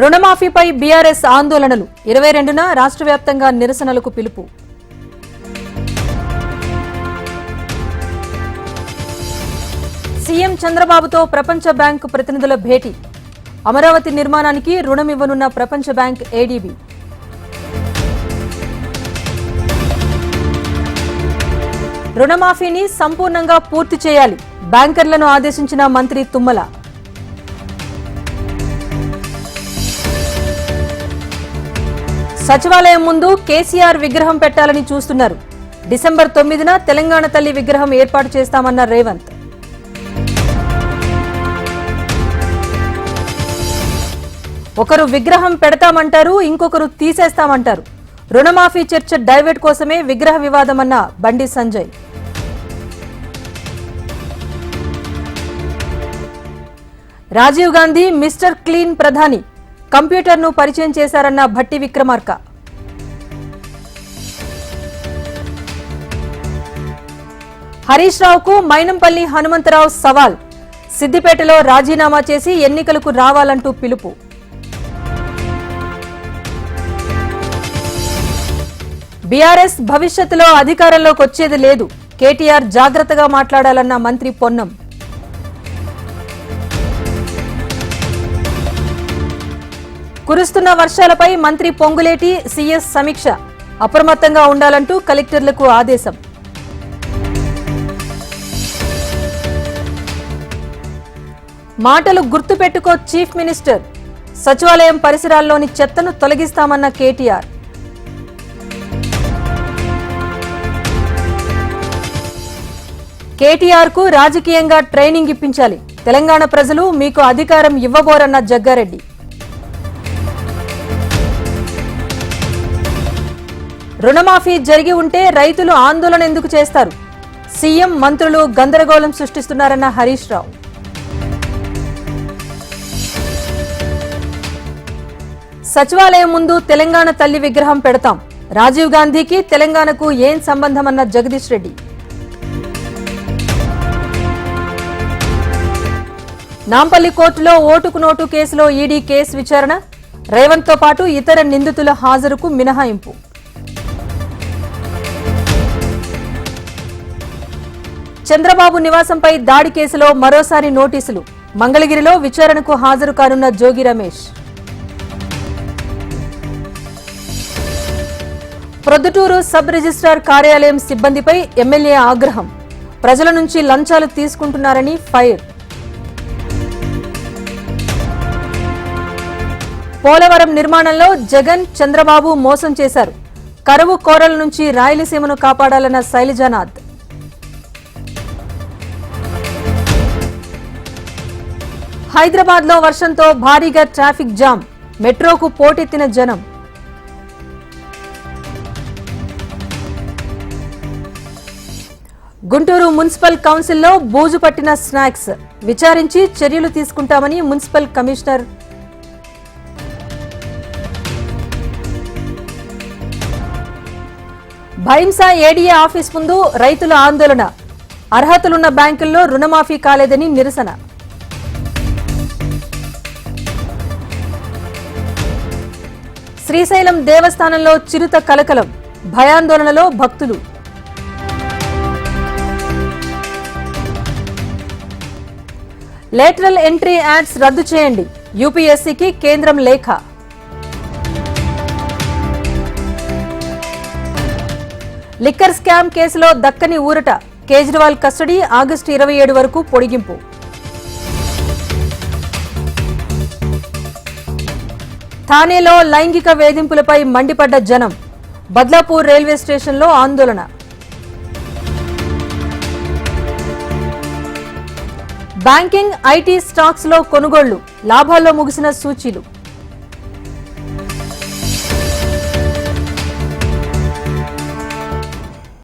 రుణమాఫీపై BRS ఆందోళనలు. ఇరవై రెండున రాష్ట్ర వ్యాప్తంగా నిరసనలకు పిలుపు. సీఎం చంద్రబాబుతో ప్రపంచ బ్యాంకు ప్రతినిధుల భేటీ. అమరావతి నిర్మాణానికి రుణమివ్వనున్న ప్రపంచ బ్యాంక్ ఏడీబీ. రుణమాఫీని సంపూర్ణంగా పూర్తి చేయాలి బ్యాంకర్లను ఆదేశించిన మంత్రి తుమ్మల. సచివాలయం ముందు కేసీఆర్ విగ్రహం పెట్టాలని చూస్తున్నారు. డిసెంబర్ తొమ్మిదిన తెలంగాణ తల్లి విగ్రహం ఏర్పాటు చేస్తామన్న రేవంత్. ఒకరు విగ్రహం పెడతామంటారు ఇంకొకరు తీసేస్తామంటారు. రుణమాఫీ చర్చ డైవర్ట్ కోసమే విగ్రహ వివాదమన్న బండి సంజయ్. రాజీవ్ గాంధీ మిస్టర్ క్లీన్ ప్రధాని. కంప్యూటర్ను పరిచయం చేశారన్న భట్టి విక్రమార్క. హరీష్ రావుకు మైనంపల్లి హనుమంతరావు సవాల్. సిద్దిపేటలో రాజీనామా చేసి ఎన్నికలకు రావాలంటూ పిలుపు. బీఆర్ఎస్ భవిష్యత్తులో అధికారంలోకి వచ్చేది లేదు. కేటీఆర్ జాగ్రత్తగా మాట్లాడాలన్న మంత్రి పొన్నం. కురుస్తున్న వర్షాలపై మంత్రి పొంగులేటి సీఎస్ సమీక్ష. అప్రమత్తంగా ఉండాలంటూ కలెక్టర్లకు ఆదేశం. మాటలు గుర్తుపెట్టుకో చీఫ్ మినిస్టర్. సచివాలయం పరిసరాల్లోని చెత్తను తొలగిస్తామన్న కేటీఆర్. కేటీఆర్కు రాజకీయంగా ట్రైనింగ్ ఇప్పించాలి. తెలంగాణ ప్రజలు మీకు అధికారం ఇవ్వబోరన్న జగ్గారెడ్డి. రుణమాఫీ జరిగి ఉంటే రైతులు ఆందోళన ఎందుకు చేస్తారు? సీఎం మంత్రులు గందరగోళం సృష్టిస్తున్నారన్న హరీష్ రావు. సచివాలయం ముందు తెలంగాణ తల్లి విగ్రహం పెడతాం. రాజీవ్ గాంధీకి తెలంగాణకు ఏం సంబంధమన్న జగదీష్ రెడ్డి. నాంపల్లి కోర్టులో ఓటుకు నోటు కేసులో ఈడీ కేసు విచారణ. రేవంత్తో పాటు ఇతర నిందితుల హాజరుకు మినహాయింపు. చంద్రబాబు నివాసంపై దాడి కేసులో మరోసారి నోటీసులు. మంగళగిరిలో విచారణకు హాజరు కానున్న జోగి రమేష్. ప్రొద్దుటూరు సబ్ రిజిస్ట్రార్ కార్యాలయం సిబ్బందిపై ఎమ్మెల్యే ఆగ్రహం. ప్రజల నుంచి లంచాలు తీసుకుంటున్నారని ఫైర్. పోలవరం నిర్మాణంలో జగన్ చంద్రబాబు మోసం చేశారు. కరువు కోరల నుంచి రాయలసీమను కాపాడాలన్న శైలజానాథ్ హైదరాబాద్లో వర్షంతో భారీగా ట్రాఫిక్ జామ్. మెట్రోకు పోటెత్తిన జనం. గుంటూరు మున్సిపల్ కౌన్సిల్లో బూజు పట్టిన స్నాక్స్. విచారించి చర్యలు తీసుకుంటామని municipal commissioner. Bhainsa ADA office ముందు రైతుల ఆందోళన. అర్హతలున్న బ్యాంకుల్లో రుణమాఫీ కాలేదని నిరసన. శ్రీశైలం దేవస్థానంలో చిరుత కలకలం భయాందోళనలో భక్తులు. లేటరల్ ఎంట్రీ యాడ్స్ రద్దు చేయండి. యూపీఎస్సీకి కేంద్రం లేఖ. లిక్కర్ స్కామ్ కేసులో దక్కని ఊరట. కేజ్రీవాల్ కస్టడీ ఆగస్టు ఇరవై ఏడు వరకు పొడిగింపు. థానేలో లైంగిక వేధింపులపై మండిపడ్డ జనం. బద్లాపూర్ రైల్వే స్టేషన్లో ఆందోళన. బ్యాంకింగ్ ఐటీ స్టాక్స్లో కొనుగోళ్ళు. లాభాల్లో ముగిసిన సూచీలు.